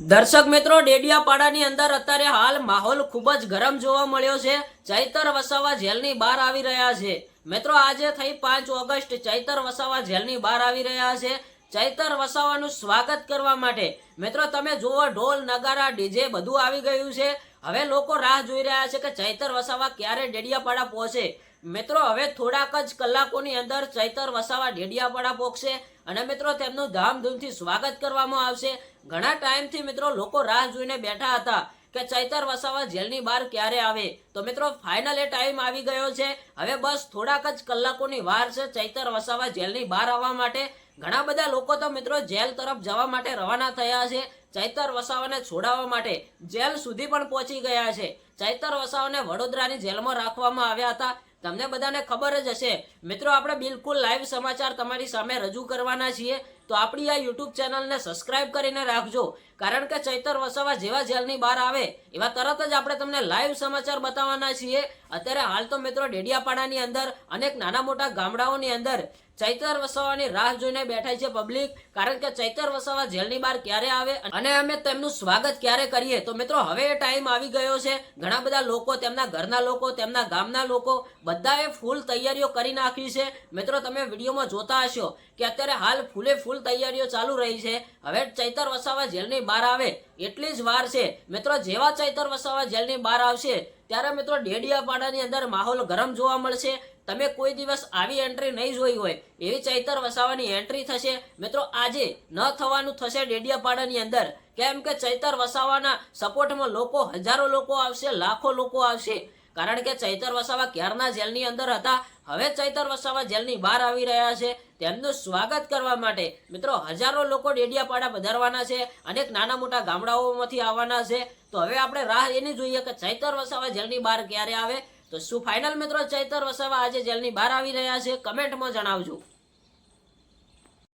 દર્શક મિત્રો, ડેડિયાપાડાની અંદર અત્યારે હાલ માહોલ ખૂબ જ ગરમ જોવા મળ્યો છે. ચૈતર વસાવા જેલની બહાર આવી રહ્યા છે. મિત્રો, આજે થઈ પાંચ ઓગસ્ટ, ચૈતર વસાવા જેલની બહાર આવી રહ્યા છે. ચૈતર વસાવાનું સ્વાગત કરવા માટે, મિત્રો, તમે જુઓ, ઢોલ, નગારા, ડીજે બધું આવી ગયું છે. હવે લોકો રાહ જોઈ રહ્યા છે કે ચૈતર વસાવા ક્યારે ડેડિયાપાડા પહોંચે. મિત્રો, હવે થોડાક જ કલાકોની અંદર ચૈતર વસાવા ડેડિયાપાડા પહોંચશે અને મિત્રો, તેમનું ધામધૂમથી સ્વાગત કરવામાં આવશે. ઘણા ટાઈમથી મિત્રો લોકો રાહ જોઈને બેઠા હતા કે ચૈતર વસાવા જેલની બહાર ક્યારે આવે. તો મિત્રો, ફાઇનલ એ ટાઈમ આવી ગયો છે. હવે બસ થોડાક જ કલાકોની વાર છે ચૈતર વસાવા જેલની બહાર આવવા માટે. ઘણા બધા લોકો તો મિત્રો જેલ તરફ જવા માટે રવાના થયા છે. ચૈતર વસાવાને છોડાવવા માટે જેલ સુધી પણ પહોંચી ગયા છે. ચૈતર વસાવાને વડોદરાની જેલમાં રાખવામાં આવ્યા હતા. તમને બધાને ખબર જ હશે, મિત્રો આપણે બિલકુલ લાઈવ સમાચાર તમારી સામે રજૂ કરવાના છીએ. તો આપણી આ યુટ્યુબ ચેનલને સબસ્ક્રાઇબ કરીને રાખજો. કારણ કે ચૈતર વસાવા જેવા જેલની બહાર આવે, એવા તરત જ આપણે તમને લાઈવ સમાચાર બતાવવાના છીએ. અત્યારે હાલ તો મિત્રો ડેડિયાપાડાની અંદર, અનેક નાના મોટા ગામડાઓની અંદર ચૈતર વસાવાની રાહ જોઈને બેઠા છે પબ્લિક કારણ કે ચૈતર વસાવા જેલની બહાર ક્યારે આવે અને અમે તેમનું સ્વાગત ક્યારે કરીએ? તો મિત્રો, હવે એ ટાઈમ આવી ગયો છે. ઘણા બધા લોકો, તેમના ઘરના લોકો, તેમના ગામના લોકો, બધાએ ફૂલ તૈયારીઓ કરી નાખી છે. મિત્રો, તમે વિડીયોમાં જોતા હશો કે અત્યારે હાલ ફૂલે ફૂલ તૈયારીઓ ચાલુ રહી છે. હવે ચૈતર વસાવા જેલની બહાર આવે એટલી જ વાર છે. મિત્રો, જેવા ચૈતર વસાવા જેલની બહાર આવશે, ત્યારે મિત્રો ડેડિયાપાડાની અંદર માહોલ ગરમ જોવા મળશે. તમે કોઈ દિવસ આવી એન્ટ્રી નહીં જોઈ હોય, એવી ચૈતર વસાવાની એન્ટ્રી થશે. મિત્રો, આજે ન થવાનું થશે ડેડિયાપાડાની અંદર. કેમ કે ચૈતર વસાવાના સપોર્ટમાં લોકો, હજારો લોકો આવશે, લાખો લોકો આવશે. કારણ કે ચૈતર વસાવા ક્યારના જેલની અંદર હતા? હવે ચૈતર વસાવા જેલની બહાર આવી રહ્યા છે. તેમનું સ્વાગત કરવા માટે, મિત્રો, હજારો લોકો ડેડિયાપાડા પધારવાના છે, અનેક નાના મોટા ગામડાઓમાંથી આવવાના છે. તો હવે આપણે રાહ એની જોઈએ કે ચૈતર વસાવા જેલની બહાર ક્યારે આવે? તો શું ફાઇનલ મિત્રો ચૈતર વસાવા આજે જેલની બહાર આવી રહ્યા છે? કમેન્ટમાં જણાવજો.